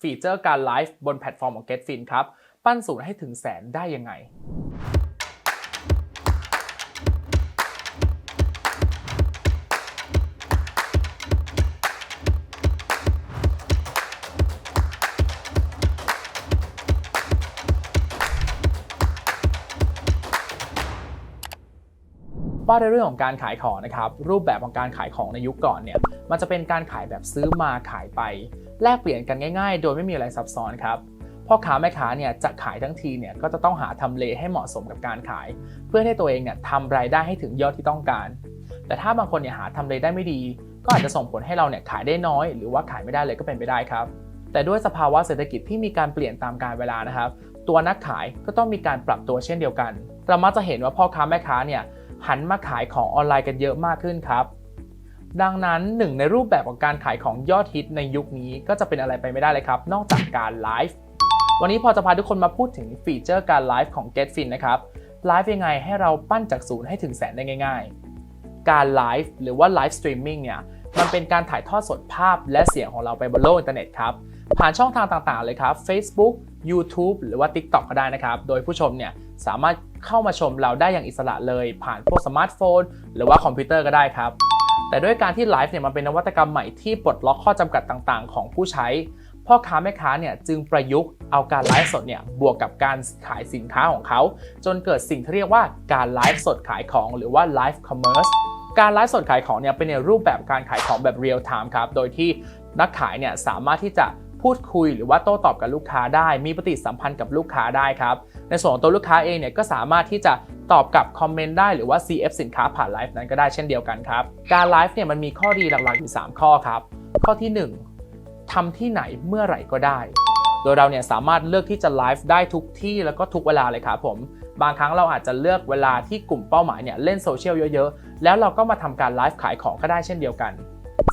ฟีเจอร์การไลฟ์บนแพลตฟอร์มของ GetFin ครับ ปั้นศูนย์ให้ถึงแสนได้ยังไงว่าในเรื่องของการขายของนะครับรูปแบบของการขายของในยุคก่อนเนี่ย มันจะเป็นการขายแบบซื้อมาขายไป แลกเปลี่ยนกันง่ายๆ โดยไม่มีอะไรซับซ้อนครับพ่อค้าแม่ค้าเนี่ยจะขายทั้งทีเนี่ยก็จะต้องหาทำเลให้เหมาะสมกับการขาย เพื่อให้ตัวเองเนี่ยทำรายได้ให้ถึงยอดที่ต้องการ แต่ถ้าบางคนเนี่ยหาทำเลได้ไม่ดี ก็อาจจะส่งผลให้เราเนี่ยขายได้น้อย หรือว่าขายไม่ได้เลยก็เป็นไปได้ครับ แต่ด้วยสภาวะเศรษฐกิจที่มีการเปลี่ยนตามกาลเวลานะครับ ตัวนักขายก็ต้องมีการปรับตัวเช่นเดียวกัน เรามักจะเห็นว่าพ่อค้าแม่ค้าเนี่ยหันมาขายของออนไลน์กันเยอะมากขึ้นครับ ดังนั้นหนึ่งในรูปแบบของการขายของยอดฮิตในยุคนี้ก็จะเป็นอะไรไปไม่ได้เลยครับ นอกจากการไลฟ์วันนี้พอจะพาทุกคนมาพูดถึงฟีเจอร์การไลฟ์ของ GetFin นะครับไลฟ์ยังไงให้เราปั้นจากศูนย์ให้ถึงแสนได้ง่าย ๆ การไลฟ์หรือว่าไลฟ์สตรีมมิ่งเนี่ยมันเป็นการถ่ายทอดสดภาพและเสียงของเราไปบนโลกอินเทอร์เน็ตครับ ผ่านช่องทางต่างๆ เลยครับ Facebook YouTube หรือว่า TikTok ก็ได้นะครับ โดยผู้ชมเนี่ยสามารถเข้ามาชมเราได้อย่างอิสระเลย ผ่านพวกสมาร์ทโฟน หรือว่าคอมพิวเตอร์ก็ได้ครับ แต่ด้วยการที่ไลฟ์เนี่ยมันเป็นนวัตกรรมใหม่ที่ปลดล็อกข้อจำกัดต่างๆ ของผู้ใช้ พ่อค้าแม่ค้าเนี่ยจึงประยุกต์เอาการไลฟ์สดเนี่ยบวกกับการขายสินค้าของเขา จนเกิดสิ่งที่เรียกว่าการไลฟ์สดขายของหรือว่าไลฟ์คอมเมอร์สการไลฟ์สดขายของเนี่ยเป็นในรูปแบบการขายของแบบเรียลไทม์ครับ โดยที่นักขายเนี่ยสามารถที่จะพูดคุยหรือว่าโต้ตอบกับลูกค้าได้ มีปฏิสัมพันธ์กับลูกค้าได้ครับ ในส่วนของตัวลูกค้าเองเนี่ยก็สามารถที่จะตอบกับคอมเมนต์ได้หรือว่า CF สินค้าผ่านไลฟ์นั้นก็ได้เช่นเดียวกันครับ การไลฟ์เนี่ยมันมีข้อดีหลักๆอยู่3ข้อครับ ข้อที่ 1ทำที่ไหนเมื่อไหร่ก็ได้ โดยเราเนี่ยสามารถเลือกที่จะไลฟ์ได้ทุกที่แล้วก็ทุกเวลาเลยครับผม บางครั้งเราอาจจะเลือกเวลาที่กลุ่มเป้าหมายเนี่ยเล่นโซเชียลเยอะๆ แล้วเราก็มาทำการไลฟ์ขายของก็ได้เช่นเดียวกัน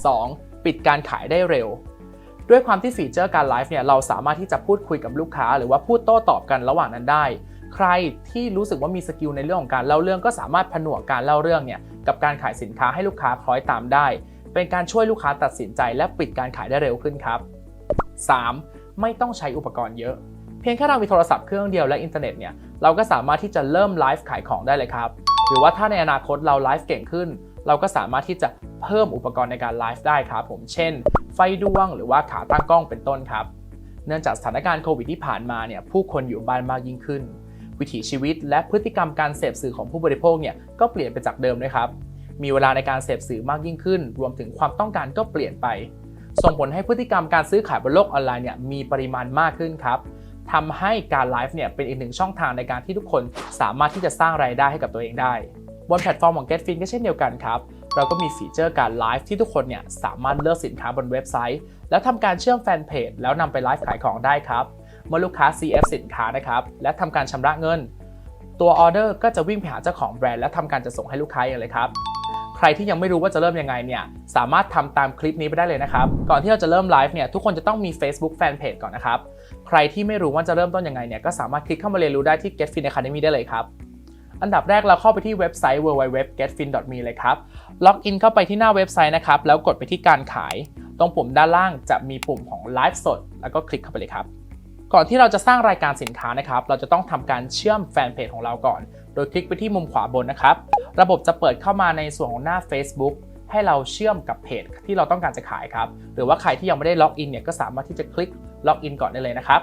2. ปิดการขายได้เร็ว ด้วยความที่ฟีเจอร์การไลฟ์เนี่ยเราสามารถที่จะพูดคุยกับลูกค้า หรือว่าพูดโต้ตอบกันระหว่างนั้นได้ ใครที่รู้สึกว่ามีสกิลในเรื่องของการเล่าเรื่องก็สามารถผนวกการเล่าเรื่องเนี่ยกับการขายสินค้าให้ลูกค้าคล้อยตามได้ เป็นการช่วยลูกค้าตัดสินใจ และปิดการขายได้เร็วขึ้นครับ 3. ไม่ต้องใช้อุปกรณ์เยอะ เพียงแค่เรามีโทรศัพท์เครื่องเดียวและอินเทอร์เน็ตเนี่ยเราก็สามารถที่จะเริ่มไลฟ์ขายของได้เลยครับหรือว่าถ้าในอนาคตเราไลฟ์เก่งขึ้น เราก็สามารถที่จะเพิ่มอุปกรณ์ในการไลฟ์ได้ครับผมเช่น ไฟดวงหรือว่าขาตั้งกล้องเป็นต้นครับ เนื่องจากสถานการณ์โควิดที่ผ่านมาเนี่ยผู้คนอยู่บ้านมากยิ่งขึ้น วิถีชีวิตและพฤติกรรมการเสพสื่อของผู้บริโภคเนี่ยก็เปลี่ยนไปจากเดิมด้วยครับมีเวลาในการเสพสื่อมากยิ่งขึ้น รวมถึงความต้องการก็เปลี่ยนไป ส่งผลให้พฤติกรรมการซื้อขายบนโลกออนไลน์เนี่ยมีปริมาณมากขึ้นครับทำให้การไลฟ์เนี่ยเป็นอีกหนึ่งช่องทางในการที่ทุกคนสามารถที่จะสร้างรายได้ให้กับตัวเองได้ บนแพลตฟอร์มของ GetFin ก็เช่นเดียวกันครับ เราก็มีฟีเจอร์การไลฟ์ที่ทุกคนเนี่ยสามารถเลือกสินค้าบนเว็บไซต์ แล้วทำการเชื่อมแฟนเพจแล้วนำไปไลฟ์ขายของได้ครับ เมื่อลูกค้า CF สินค้านะครับ และทำการชำระเงิน ตัวออเดอร์ก็จะวิ่งไปหาเจ้าของแบรนด์และทำการจะส่งให้ลูกค้าเองเลยครับใครที่ยังไม่รู้ว่าจะเริ่มยังไงเนี่ยสามารถทำตามคลิปนี้ไปได้เลยนะครับ ก่อนที่เราจะเริ่มไลฟ์เนี่ยทุกคนจะต้องมี Facebook Fanpage ก่อนนะครับ ใครที่ไม่รู้ว่าจะเริ่มต้นยังไงเนี่ยก็สามารถคลิกเข้ามาเรียนรู้ได้ที่ GetFin Academy ได้เลยครับ อันดับแรกเราเข้าไปที่เว็บไซต์ www.getfin.me เลยครับ ล็อกอินเข้าไปที่หน้าเว็บไซต์นะครับ แล้วกดไปที่การขาย ตรงปุ่มด้านล่างจะมีปุ่มของไลฟ์สด แล้วก็คลิกเข้าไปเลยครับ ก่อนที่เราจะสร้างรายการสินค้านะครับ เราจะต้องทำการเชื่อมแฟนเพจของเราก่อน โดยคลิกไปที่มุมขวาบนนะครับ ระบบจะเปิดเข้ามาในส่วนของหน้า Facebook ให้เราเชื่อมกับเพจที่เราต้องการจะขายครับ หรือว่าใครที่ยังไม่ได้ล็อกอินเนี่ยก็สามารถที่จะคลิกล็อกอินก่อนได้เลยนะครับ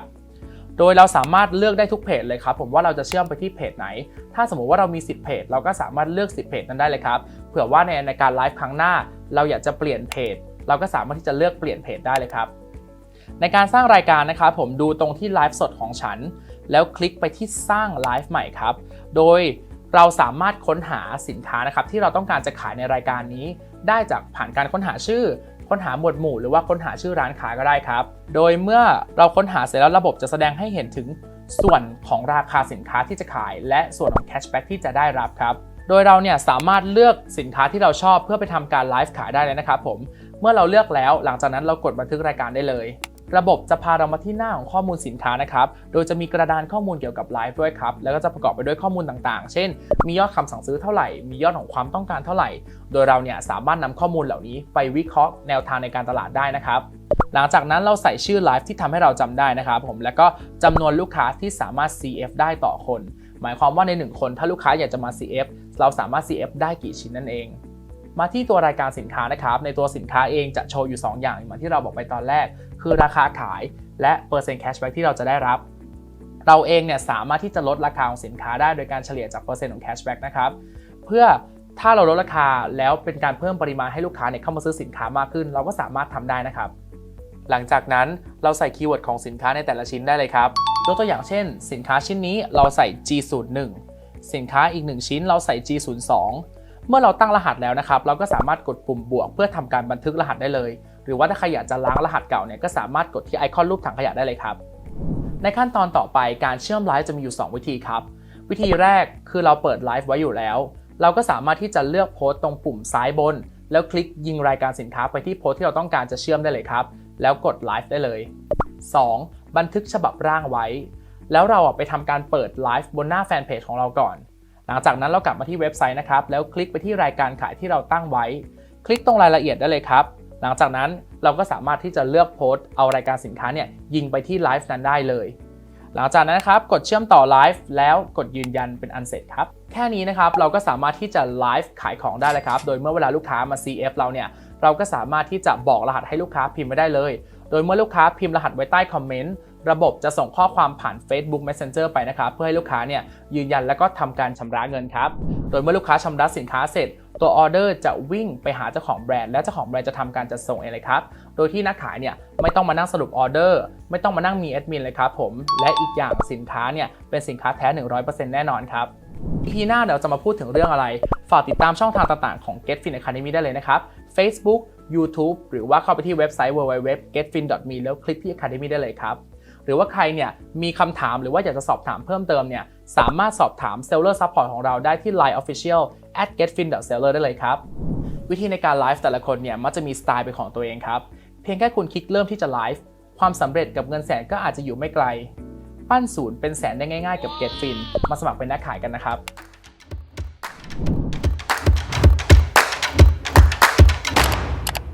โดยเราสามารถเลือกได้ทุกเพจเลยครับผมว่าเราจะเชื่อมไปที่เพจไหน ถ้าสมมุติว่าเรามี 10 เพจ เราก็สามารถเลือก 10 เพจนั้นได้เลยครับ เผื่อว่าในในการไลฟ์ครั้งหน้า เราอยากจะเปลี่ยนเพจ เราก็สามารถที่จะเลือกเปลี่ยนเพจได้เลยครับ ในการสร้างรายการนะครับผมดูตรงที่ไลฟ์สดของฉัน แล้วคลิกไปที่สร้างไลฟ์ใหม่ครับ โดยเราสามารถค้นหาสินค้านะครับที่เราต้องการจะขายในรายการนี้ ได้จากผ่านการค้นหาชื่อ ค้นหาหมวดหมู่หรือว่าค้นหาชื่อร้านค้าก็ได้ครับ โดยเมื่อเราค้นหาเสร็จแล้วระบบจะแสดงให้เห็นถึงส่วนของราคาสินค้าที่จะขาย และส่วนของแคชแบ็กที่จะได้รับครับ โดยเราเนี่ยสามารถเลือกสินค้าที่เราชอบเพื่อไปทำการไลฟ์ขายได้เลยนะครับผม เมื่อเราเลือกแล้วหลังจากนั้นเรากดบันทึกรายการได้เลย ระบบจะพาเรามาที่หน้าของข้อมูลสินค้านะครับ โดยจะมีกระดานข้อมูลเกี่ยวกับไลฟ์ด้วยครับ แล้วก็จะประกอบไปด้วยข้อมูลต่างๆ เช่น มียอดคำสั่งซื้อเท่าไหร่ มียอดของความต้องการเท่าไหร่ โดยเราเนี่ยสามารถนำข้อมูลเหล่านี้ไปวิเคราะห์แนวทางในการตลาดได้นะครับ หลังจากนั้นเราใส่ชื่อไลฟ์ที่ทำให้เราจำได้นะครับผม แล้วก็จำนวนลูกค้าที่สามารถ CF ได้ต่อคน หมายความว่าใน 1 คนถ้าลูกค้าอยากจะมา CF เราสามารถ CF ได้กี่ชิ้นนั่นเอง มาที่ตัวรายการสินค้านะครับ ในตัวสินค้าเองจะโชว์อยู่ 2 อย่างเหมือนที่เราบอกไปตอนแรก คือราคาขายและเปอร์เซ็นต์แคชแบ็กที่เราจะได้รับ เราเองเนี่ยสามารถที่จะลดราคาของสินค้าได้โดยการเฉลี่ยจากเปอร์เซ็นต์ของแคชแบ็กนะครับ เพื่อถ้าเราลดราคาแล้วเป็นการเพิ่มปริมาณให้ลูกค้าเนี่ยเข้ามาซื้อสินค้ามากขึ้น เราก็สามารถทำได้นะครับ หลังจากนั้นเราใส่คีย์เวิร์ดของสินค้าในแต่ละชิ้นได้เลยครับยกตัวอย่างเช่น สินค้าชิ้นนี้เราใส่ G01 สินค้าอีก 1 ชิ้นเราใส่ G02 เมื่อเราตั้งรหัสแล้วนะครับ เราก็สามารถกดปุ่มบวก เพื่อทำการบันทึกรหัสได้เลย หรือว่าถ้าใครอยากจะล้างรหัสเก่าเนี่ยก็สามารถกดที่ไอคอนรูปถังขยะได้เลยครับ ในขั้นตอนต่อไปการเชื่อมไลฟ์จะมีอยู่ 2 วิธีครับ วิธีแรกคือเราเปิดไลฟ์ไว้อยู่แล้ว เราก็สามารถที่จะเลือกโพสต์ตรงปุ่มซ้ายบน แล้วคลิกยิงรายการสินค้าไปที่โพสต์ที่เราต้องการจะเชื่อมได้เลยครับ แล้วกดไลฟ์ได้เลย 2. บันทึกฉบับร่างไว้ แล้วเราไปทำการเปิดไลฟ์บนหน้าแฟนเพจของเราก่อน หลังจากนั้นเรากลับมาที่เว็บไซต์นะครับ แล้วคลิกไปที่รายการขายที่เราตั้งไว้ คลิกตรงรายละเอียดได้เลยครับ หลังจากนั้นเราก็สามารถที่จะเลือกโพสต์เอารายการสินค้าเนี่ยยิงไปที่ไลฟ์นั้นได้เลย หลังจากนั้นนะครับกดเชื่อมต่อไลฟ์แล้วกดยืนยันเป็นอันเสร็จครับ แค่นี้นะครับเราก็สามารถที่จะไลฟ์ขายของได้เลยครับ โดยเมื่อเวลาลูกค้ามา CF เราเนี่ยเราก็สามารถที่จะบอกรหัสให้ลูกค้าพิมพ์ไว้ได้เลย โดยเมื่อลูกค้าพิมพ์รหัสไว้ใต้คอมเมนต์ ระบบจะส่งข้อความผ่าน Facebook Messenger ไปนะครับ เพื่อให้ลูกค้าเนี่ยยืนยันแล้วก็ทำการชำระเงินครับ โดยเมื่อลูกค้าชำระสินค้าเสร็จ ตัวออเดอร์จะวิ่งไปหาเจ้าของแบรนด์และเจ้าของแบรนด์จะทำการจัดส่งเองเลยครับ โดยที่นักขายเนี่ยไม่ต้องมานั่งสรุปออเดอร์ไม่ต้องมานั่งมีแอดมินเลยครับผม และอีกอย่างสินค้าเนี่ยเป็นสินค้าแท้ 100%แน่นอนครับ EP หน้าเดี๋ยวจะมาพูดถึงเรื่องอะไร ฝากติดตามช่องทางต่างๆของ GetFin Academy ได้เลยนะครับ Facebook YouTube หรือว่าเข้าไปที่เว็บไซต์ www.getfin.me แล้วคลิกที่ Academy ได้เลยครับ หรือว่าใครเนี่ยมีคำถามหรือว่าอยากจะสอบถามเพิ่มเติมเนี่ยสามารถสอบถาม Seller Support ของเราได้ที่ Line Official at getfin.seller ได้เลยครับ วิธีในการไลฟ์แต่ละคนเนี่ยมักจะมีสไตล์เป็นของตัวเองครับ เพียงแค่คุณคลิกเริ่มที่จะไลฟ์ความสำเร็จกับเงินแสนก็อาจจะอยู่ไม่ไกล ปั้นศูนย์เป็นแสนได้ง่ายๆ กับ GetFin มาสมัครเป็นนักขายกันนะครับ